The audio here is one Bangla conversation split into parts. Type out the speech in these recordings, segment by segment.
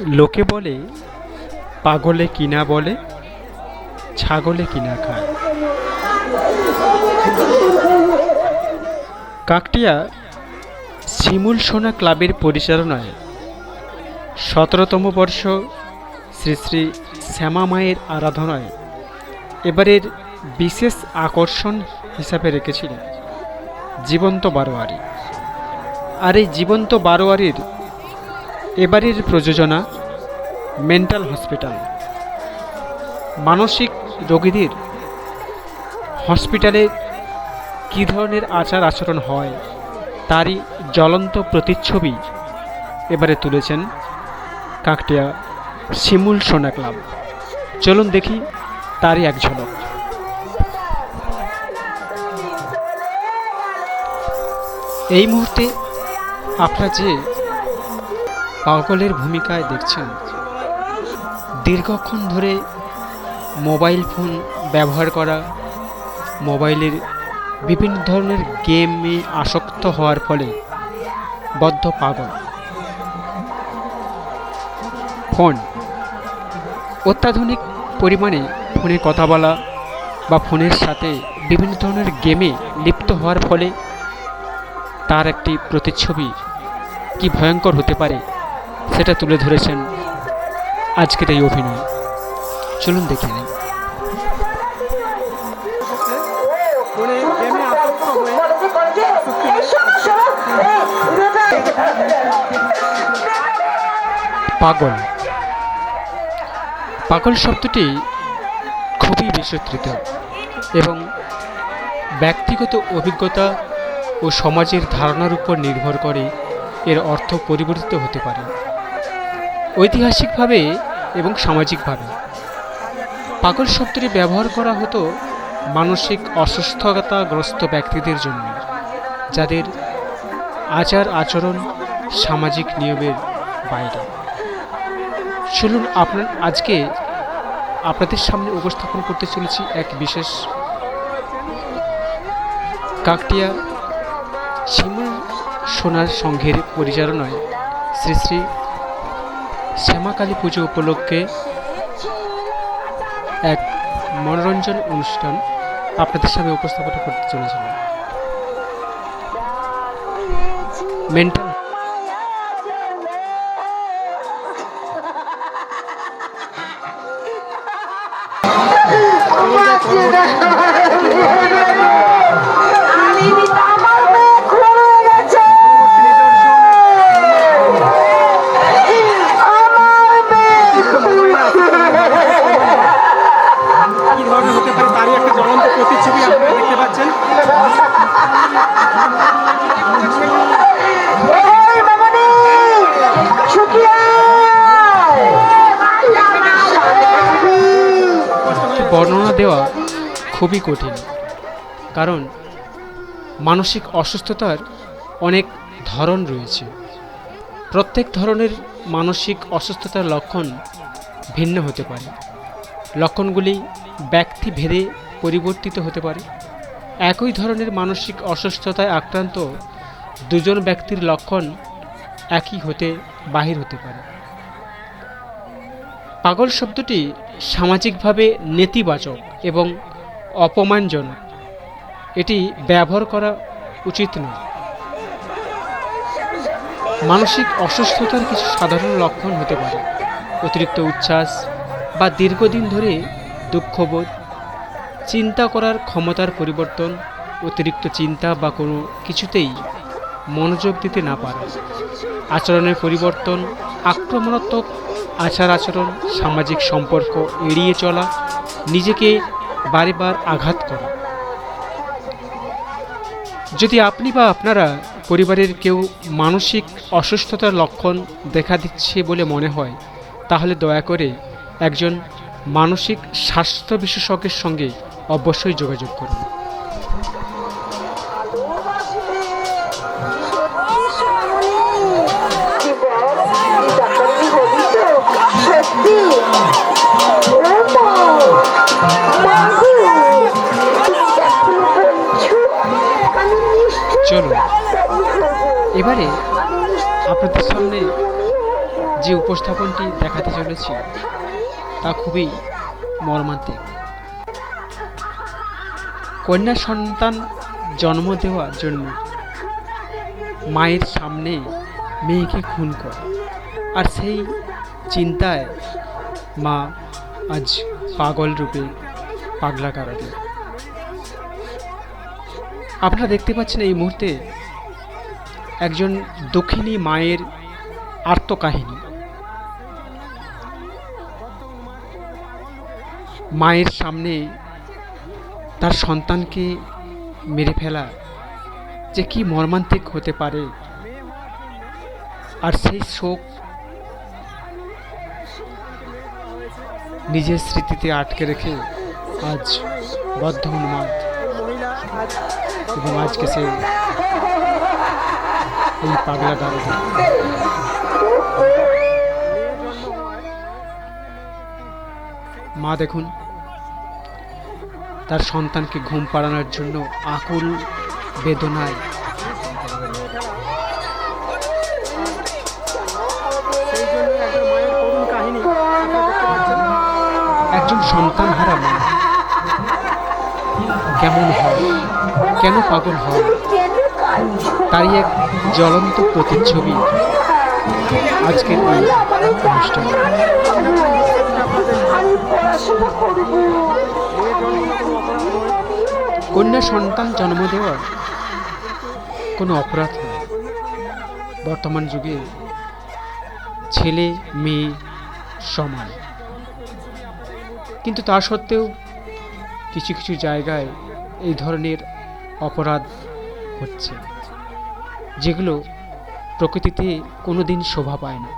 লোকে বলে, পাগলে কিনা বলে, ছাগলে কিনা খায়। কাকটিয়া শিমুল সোনা ক্লাবের পরিচালনায় সতেরোতম বর্ষ শ্রী শ্রী শ্যামা মায়ের আরাধনায় এবারের বিশেষ আকর্ষণ হিসাবে রেখেছিলেন জীবন্ত বারোয়ারি। আর এই জীবন্ত বারোয়ারির এবারের প্রযোজনা মেন্টাল হসপিটাল। মানসিক রোগীদের হসপিটালে কী ধরনের আচার আচরণ হয়, তারই জ্বলন্ত প্রতিচ্ছবি এবারে তুলেছেন কাকটিয়া শিমুল সোনা ক্লাব। চলুন দেখি তারই এক ঝলক। এই মুহূর্তে আপনারা যে পাগলের ভূমিকায় দেখছেন। দীর্ঘক্ষণ ধরে মোবাইল ফোন ব্যবহার করা, মোবাইলের বিভিন্ন ধরনের গেমে আসক্ত হওয়ার ফলে বদ্ধ পাগল। ফোন, অত্যাধুনিক পরিমাণে ফোনে কথা বলা বা ফোনের সাথে বিভিন্ন ধরনের গেমে লিপ্ত হওয়ার ফলে তার একটি প্রতিচ্ছবি কি ভয়ঙ্কর হতে পারে সেটা তুলে ধরেছেন আজকের এই অভিনয়। চলুন দেখে হয়ে পাগল। পাগল শব্দটি খুবই বিস্তৃত এবং ব্যক্তিগত অভিজ্ঞতা ও সমাজের ধারণার উপর নির্ভর করে এর অর্থ পরিবর্তিত হতে পারে। ঐতিহাসিকভাবে এবং সামাজিকভাবে। পাগল শব্দটি ব্যবহার করা হতো মানসিক অসুস্থতাগ্রস্ত ব্যক্তিদের জন্য, যাদের আচার আচরণ, সামাজিক নিয়মের বাইরে। চলুন আপনার, আজকে আপনাদের সামনে উপস্থাপন করতে চলেছি এক বিশেষ কাকটিয়া শিমুল সোনার সংঘের পরিচালনায় শ্রী শ্রী শ্যামাকালী পুজো উপলক্ষে এক মনোরঞ্জন অনুষ্ঠান আপনাদের সামনে উপস্থাপন করতে চলেছিলাম। মেন্টাল খুবই কঠিন। কারণ মানসিক অসুস্থতার অনেক ধরন রয়েছে। প্রত্যেক ধরনের মানসিক অসুস্থতার লক্ষণ ভিন্ন হতে পারে। লক্ষণগুলি ব্যক্তি ভেদে পরিবর্তিত হতে পারে। একই ধরনের মানসিক অসুস্থতায় আক্রান্ত দুজন ব্যক্তির লক্ষণ একই হতে, বাহির হতে পারে। পাগল শব্দটি সামাজিকভাবে নেতিবাচক এবং অপমানজনক। এটি ব্যবহার করা উচিত নয়। মানসিক অসুস্থতার কিছু সাধারণ লক্ষণ হতে পারে। অতিরিক্ত উচ্ছ্বাস বা দীর্ঘদিন ধরে দুঃখবোধ, চিন্তা করার ক্ষমতার পরিবর্তন, অতিরিক্ত চিন্তা বা কোনো কিছুতেই মনোযোগ দিতে না পারা, আচরণের পরিবর্তন, আক্রমণাত্মক আচার আচরণ সামাজিক সম্পর্ক এড়িয়ে চলা, নিজেকে বারেবার আঘাত করা। যদি আপনি বা আপনারা পরিবারের কেউ মানসিক অসুস্থতার লক্ষণ দেখা দিচ্ছে বলে মনে হয়, তাহলে দয়া করে একজন মানসিক স্বাস্থ্য বিশেষজ্ঞের সঙ্গে অবশ্যই যোগাযোগ করুন। চলুন, এবারে আপনাদের সামনে যে উপস্থাপনটি দেখাতে চলেছি, তা খুবই মর্মান্তিক। কন্যা সন্তান জন্ম দেওয়ার জন্য মায়ের সামনে মেয়েকে খুন করে, আর সেই চিন্তায় মা আজ পাগল রূপে পাগলা কারাতে আপনারা দেখতে পাচ্ছেন এই মুহূর্তে একজন দক্ষিণী মায়ের আর্তকাহিনী মায়ের সামনে তার সন্তানকে মেরে ফেলা যে কি মর্মান্তিক হতে পারে, আর সেই শোক নিজের স্মৃতিতে আটকে রেখে আজ বদ্ধ উন্মাদ এবং আজকে সে এই পাগলা গাড়ি মা দেখুন, তার সন্তানকে ঘুম পাড়ানোর জন্য আকুল বেদনায় একজন সন্তান হারা মা। কেমন হয় কেন পাগল কাঁদছো তারই এক জ্বলন্ত প্রতিচ্ছবি আজকের এই অনুষ্ঠান। কন্যা সন্তান জন্ম দেওয়ার কোনো অপরাধ নয় বর্তমান যুগে ছেলে, মেয়ে সমান। কিন্তু তা সত্ত্বেও কিছু কিছু জায়গায় এই ধরনের অপরাধ হচ্ছে। যেগুলো প্রকৃতিতে কোনো দিন শোভা পায় না।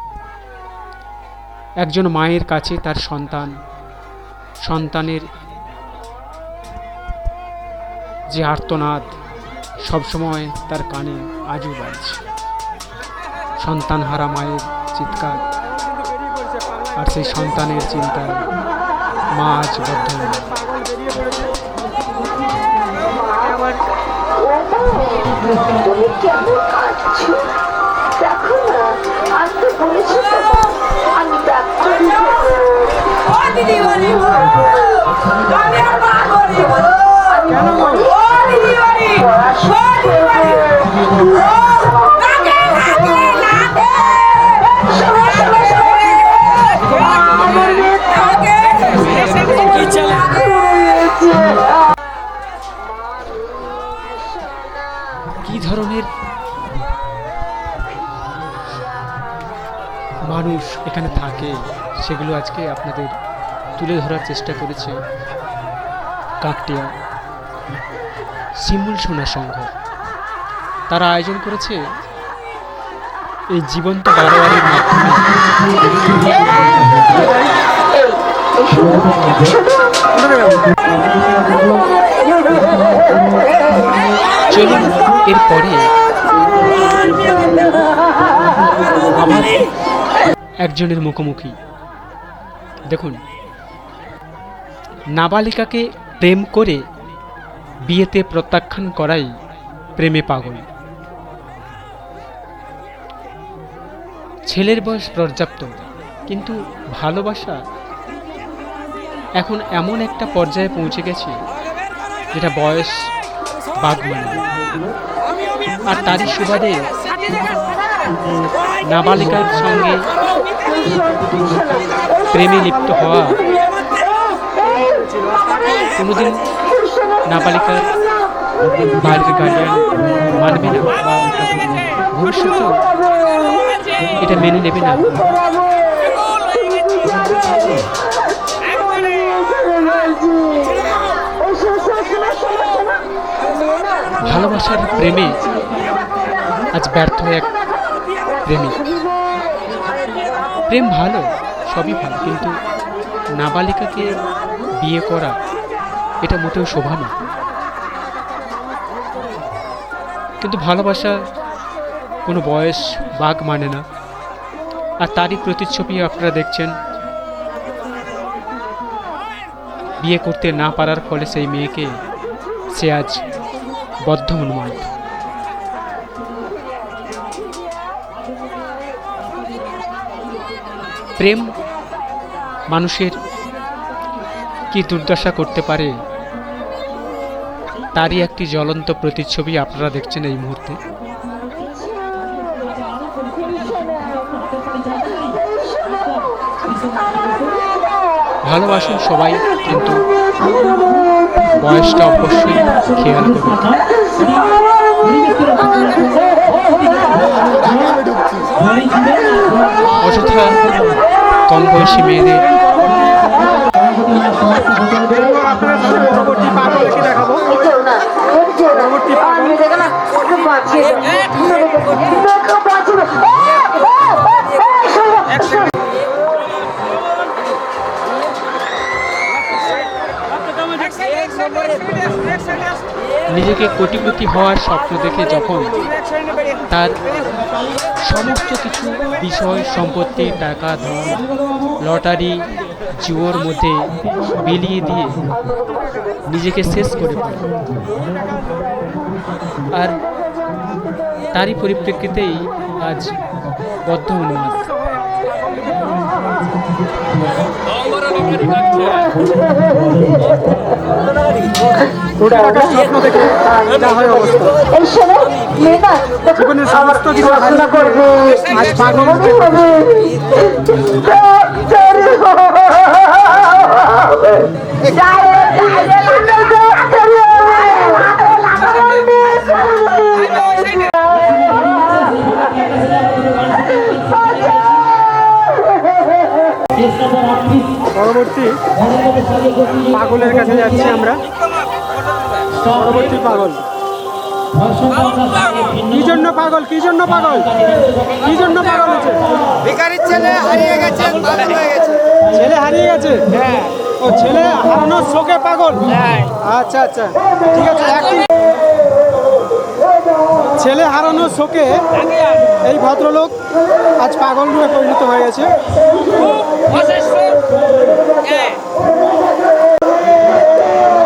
একজন মায়ের কাছে তার সন্তান, সন্তানের যে আর্তনাদ, সবসময় তার কানে আজও বাজছে। সন্তান হারা মায়ের চিৎকার, আর সেই সন্তানের চিন্তায় মা আজ বদ্ধ মা তুমি কেমন কাঁদছো? দেখো না আমি তো বলেছি আমি ডাক্তার আর মা করি আমি আজকে আপনাদের তুলে ধরার চেষ্টা করেছে কাকটিয়া শিমুল সোনা সংঘ। তারা আয়োজন করেছে এই জীবন্ত বারোয়ারির মাধ্যমে। চলুন, এরপরে একজনের মুখোমুখি। দেখুন, নাবালিকাকে প্রেম করে বিয়েতে প্রত্যাখ্যান করাই প্রেমে পাগল। ছেলের বয়স পর্যাপ্ত, কিন্তু ভালোবাসা এখন এমন একটা পর্যায়ে পৌঁছে গেছে যেটা বয়স বাঘ মানে। আর তারই সুবাদে নাবালিকার সঙ্গে প্রেমে লিপ্ত হওয়া। কোনোদিন নাবালিকার বাড়ির গার্ডিয়ান মানবে না। বা ভবিষ্যতেও এটা মেনে নেবে না। ভালোবাসার প্রেমে আজ ব্যর্থ এক প্রেমিক। প্রেম ভালো সবই ভালো, কিন্তু নাবালিকাকে বিয়ে করা, এটা মোটেও শোভা না কিন্তু ভালোবাসা কোনো বয়স বাঘ মানে না। আর তারই প্রতিচ্ছবি আপনারা দেখছেন। বিয়ে করতে না পারার ফলে সেই মেয়েকে সে আজ বদ্ধ উন্মাদ প্রেম মানুষের কি দুর্দশা করতে পারে? তারই একটি জ্বলন্ত প্রতিচ্ছবি আপনারা দেখছেন এই মুহূর্তে। ভালোবাসুন সবাই, কিন্তু বয়সটা অবশ্যই খেয়াল করুন। অযথা কম বয়সী মেয়েদের। দেখাবো নিজেকে কোটিপতি হওয়ার স্বপ্ন দেখে যখন তার সমস্ত কিছু বিষয়, সম্পত্তি, টাকা, ধন, লটারি, জুয়োর মধ্যে বিলিয়ে দিয়ে নিজেকে শেষ করে আর তারই পরিপ্রেক্ষিতেই আজ বদ্ধ উন্মাদ জীবনের সমস্ত কিছু পড়াশোনা করবে আজ পাগল হবে পরবর্তী পাগলের কাছে যাচ্ছি আমরা। পরবর্তী পাগল। কি জন্য পাগল? কি জন্য পাগল? কি জন্য পাগল হচ্ছে ভিখারির ছেলে হারিয়ে গেছে পাগল হয়ে গেছে। ছেলে হারিয়ে গেছে? হ্যাঁ। ও ছেলে হারানোর শোকে পাগল? আচ্ছা আচ্ছা। ঠিক আছে একটি ছেলে হারানোর শোকে এই ভদ্রলোক আজ পাগল রূপে পরিণত হয়ে গেছে।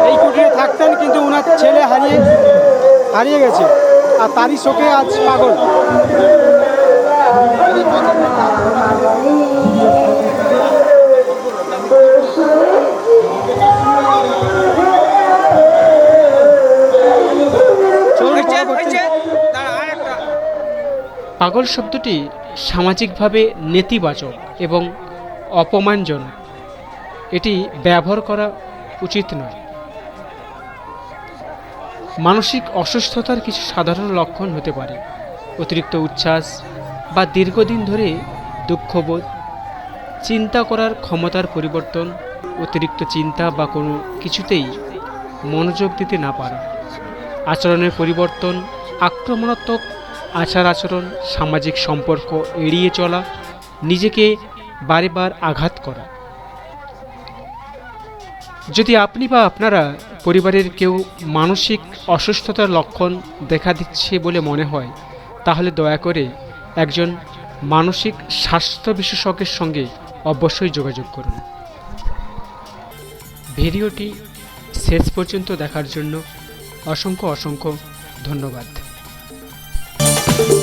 এই কুটিরে থাকতেন কিন্তু ওনার ছেলে হারিয়ে হারিয়ে গেছে। আর তারই শোকে আজ পাগল। পাগল শব্দটি সামাজিকভাবে নেতিবাচক এবং অপমানজনক। এটি ব্যবহার করা উচিত নয়। মানসিক অসুস্থতার কিছু সাধারণ লক্ষণ হতে পারে। অতিরিক্ত উচ্ছ্বাস বা দীর্ঘদিন ধরে দুঃখবোধ, চিন্তা করার ক্ষমতার পরিবর্তন, অতিরিক্ত চিন্তা বা কোনো কিছুতেই মনোযোগ দিতে না পারা, আচরণের পরিবর্তন, আক্রমণাত্মক আচার আচরণ সামাজিক সম্পর্ক এড়িয়ে চলা, নিজেকে বারে বার আঘাত করা যদি আপনি বা আপনারা পরিবারের কেউ মানসিক অসুস্থতার লক্ষণ দেখা দিচ্ছে বলে মনে হয়, তাহলে দয়া করে একজন মানসিক স্বাস্থ্য বিশেষজ্ঞের সঙ্গে অবশ্যই যোগাযোগ করুন। ভিডিওটি শেষ পর্যন্ত দেখার জন্য অসংখ্য অসংখ্য ধন্যবাদ।